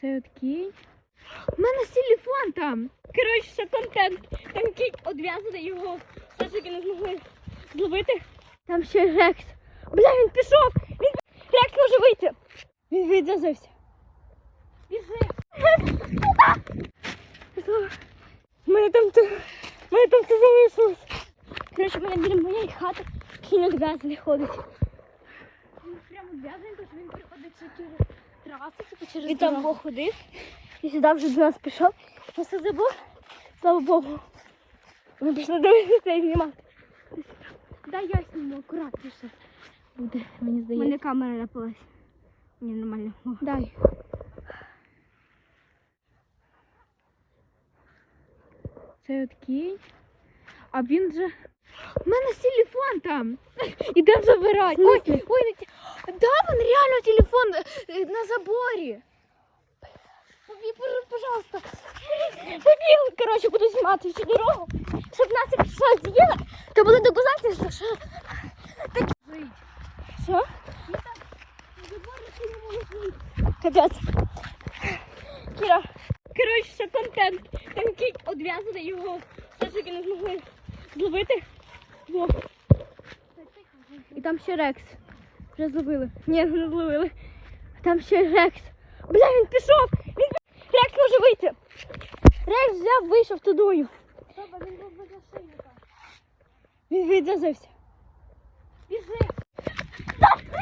Це кінь. У мене телефон там. Коротше, що контент. Там кінь одв'язаний його. Все ж таки не змогли зловити. Там ще Рекс. Бля, він пішов. Він... Рекс може вийти. Він відв'язався. Біжи. У мене там. У мене там все залишилось. Коротше, в мене біля моєї хати кінь одв'язаний ходить. Він прямо одв'язаний, тому що він приходить через трасу, типу через Він там походив. І сюди вже до нас пішов. Просто забув. Слава Богу. Ми пішли дивитися і знімати. Дай я зніму акуратніше. Буде, мені здається. У мене камера напалась. Ні, нормально. О. Дай. Це от кінь. А він же. У мене телефон там. Ідемо забирати. Ой, ой, да, вон реально телефон е, на заборі. Побі- Пожалуйста. Побігли, коротше, буду знімати всю дорогу. Щоб нас щось з'їла, то були доказательства, що такі. Що? Капець. Кіра. Коротше, що контент. Там кінь одв'язаний його. Все ж таки не змогли зловити. Во. І там ще Рекс. Вже зловили. Ні, не зловили. Там ще Рекс. Бля, він пішов. Він... Рекс може вийти. Рекс взяв, вийшов тудою. Він відв'язався. Біжи. Бля.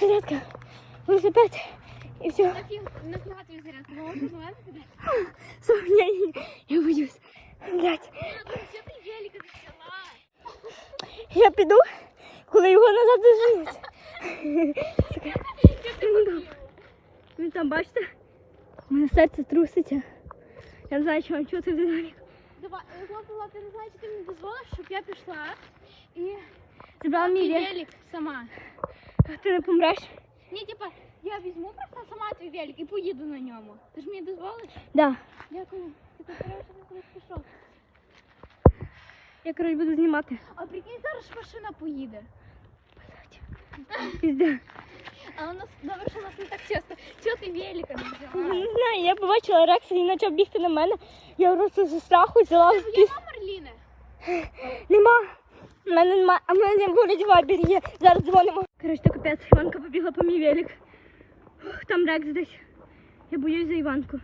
Зарядка, велосипед і все. Нафіга тобі зарядка? Можна до мене піде? Слава, я, я, я боюсь. Блядь. Що ти велика взяла? Я піду, коли його назад доженуть. Він там, бачите? У мене серце труситься. Я не знаю, чи вам чути динаміку. Давай, Лопала, ти не знаєш, чи ти мені дозволиш, щоб я пішла і Забрала мій і велик. велик сама. Ти не помреш? Ні, типа, я візьму просто сама твій велик і поїду на ньому. Ти ж мені дозволиш? Да. Дякую. Ти хорошо кудись пішов. Я, коротше, буду знімати. А прикинь, зараз ж машина поїде. Пізде. А у нас добре, що у нас не так часто. Чого ти велика не взяла? Не знаю, я побачила Рекса і почав бігти на мене. Я просто зі страху взяла. Є піс- номер Ліни? Нема. У мене нема, а в мене болить вабір є. Зараз дзвонимо. Коротше, то капець, Іванка побігла по мій велик. Ух, Там Рекс десь. Я боюсь за Іванку.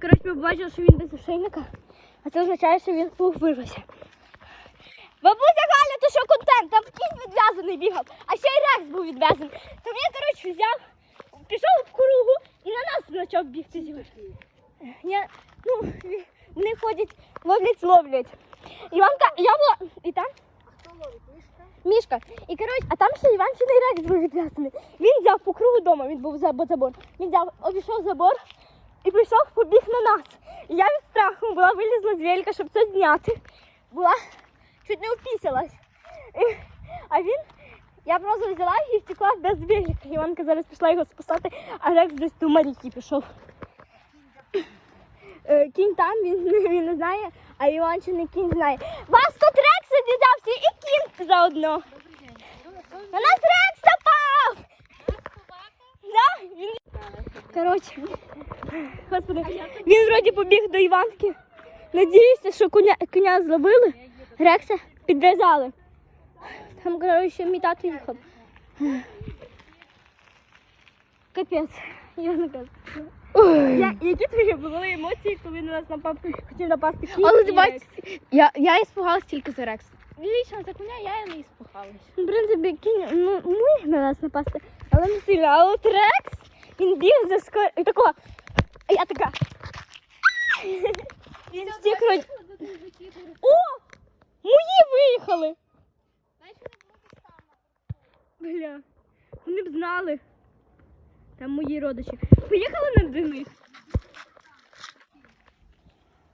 Коротше, ми побачили, що він без ошейника, а це означає, що він пух вирвався. Бабуся Галя, то що контент? Там кінь відв'язаний бігав, а ще й Рекс був відв'язаний. То він, коротше, взяв, пішов в кругу і на нас почав бігти зі Я, ну, вони ходять, ловлять, ловлять. Іванка, я була. І там? Мішка. І коротше, а там ще Іванчиний рекс був відв'язаний. Він взяв по кругу дома, він був за забор. Він взяв, обійшов забор і прийшов, побіг на нас. І я від страху була вилізла з велика, щоб це зняти. Була чуть не упісялась. І, а він, я просто взяла і втекла без велика. Іванка зараз пішла його спасати, а рекс десь до Марійки пішов. Е, Кінь там, він, він не знає, а Іванчиний кінь знає. Вас тут Рекс відв'язався і кінь заодно. На нас Рекс напав! Він... Коротше, господи, він вроді побіг до Іванки. Надіюся, що коня, коня зловили, Рекса підв'язали. Там, коротше, мій тато їхав. Капець, я не кажу. Я, які твої були емоції, коли на нас напав, хотів напасти кінь? Але ти бачиш, я, я іспугалась тільки за Рекс. Лічно за коня я не іспугалась. В принципі, кінь ну, міг на нас напасти, але не сильно. А от Рекс, він біг за скор... І такого. А я така. Він втік роді. О! Мої виїхали! Бля, вони б знали. Там мої родичі. Поїхали на них.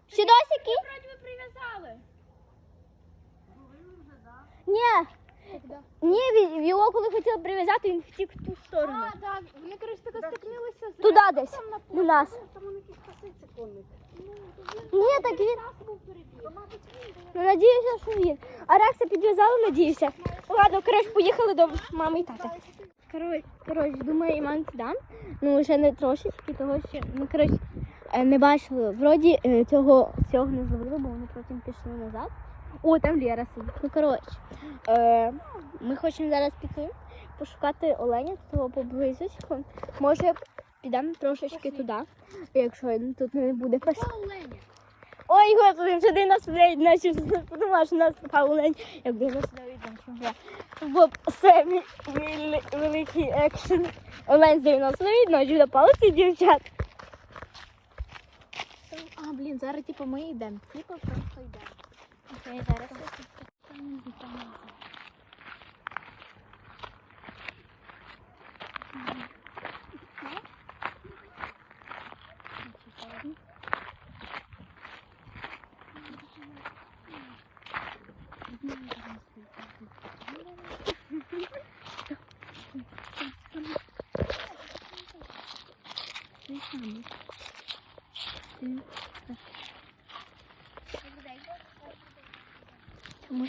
Сідосики? Вроді ви прив'язали. Ні. Ні, він- його коли хотіли прив'язати, він втік в ту сторону. А, так. Вони, коротше, тако стикнулися Туди десь, до нас. Там вони якісь паситься коник. Ні, так він. Він. Ну, надіюся, що він. А Рекса підв'язали, надіюся. Ладно, коротше, поїхали до мами і тата. Коротше, думаю, Іван дам. Ну, вже не трошечки, того що, ну, коротше, е, не бачили. Вроді е, цього, цього не зловили, бо вони потім пішли назад. О, там Лера сидить. Ну, коротше, е, ми хочемо зараз піти, пошукати оленя того поблизочку. Може, підемо трошечки туди, якщо тут не буде пас. Ой, господи, вже день нас блядь, наче подумав, що нас попав олень, якби нас не вже був самі великий екшен. Олень з 90 видно, а чудо палиці дівчат. А, блін, зараз типу ми йдемо. Типу просто йдемо. Окей, зараз.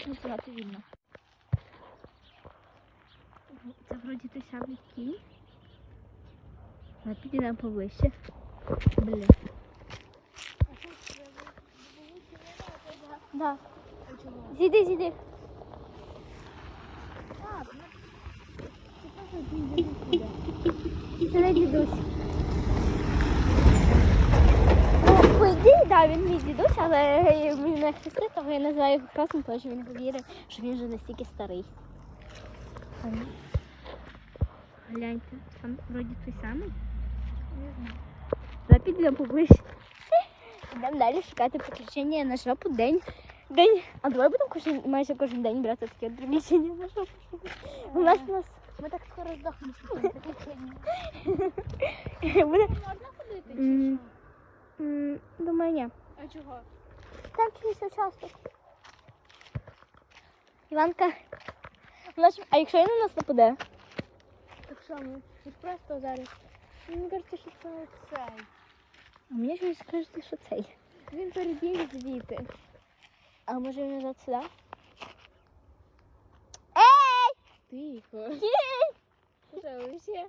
Це можна сказати вільно. Це вроді той самий кінь. А підійдемо поближче. Блін. Да. Зійди, зійди. Це не дідусь. Ну, по ідеї, да, він мій дідусь, але він не хрестить, тому я називаю його красом, тому що він повірив, що він вже настільки старий. Гляньте, там вроді той самий. Давай підемо поближче. Йдемо далі шукати приключення на жопу день. День. А давай будемо кожен, майже кожен день брати такі от приключення на жопу. У нас у нас Ми так скоро здохнемо. що приключення. Можна ходити? чи що? М, Думаю, ні. А чого? Там чийсь участок. Іванка. А якщо він на нас нападе? Так що ми? Тут просто зараз. Мені кажеться, що це цей. А мені щось кажеться, що цей. Він перебіг звідти. А може він назад сюди? Тихо. Що ще?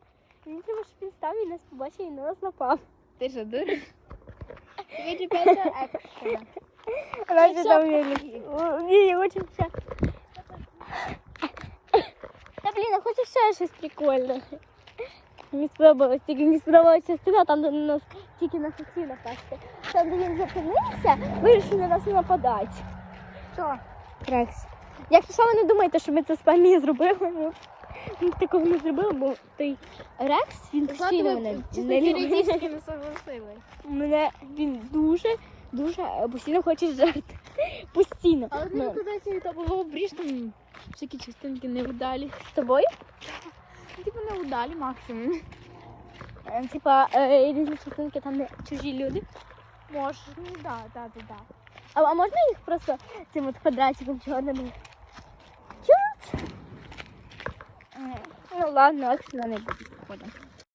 Мені треба, щоб він став і нас побачив і на нас напав. Ти що, дуриш? Тобі чекається екшена. Раніше все, там Ні, очень все. Та блін, я хочу ще щось прикольне. Мені сподобалось, тільки мені сподобалася частина, там, де на нас тільки на хотів напасти. Там, де він зупинився, вирішив на нас нападати. Що? Рекс. Якщо що ви не думаєте, що ми це пам'яті зробили, ну, ми такого не зробили, бо той Рекс, він постійно мене не любить. не согласились. Мене він дуже, дуже постійно хоче жерти. Постійно. Але Ну, він туди сюди було обріж там всякі частинки не вдалі. з тобою? Типу не вдалі максимум. Е, Типа е, різні частинки там, де чужі люди. Може, ну да, да, да, да. А, а можна їх просто цим от квадратиком чорним? Чуть? Е, Ну ладно, акція не буде.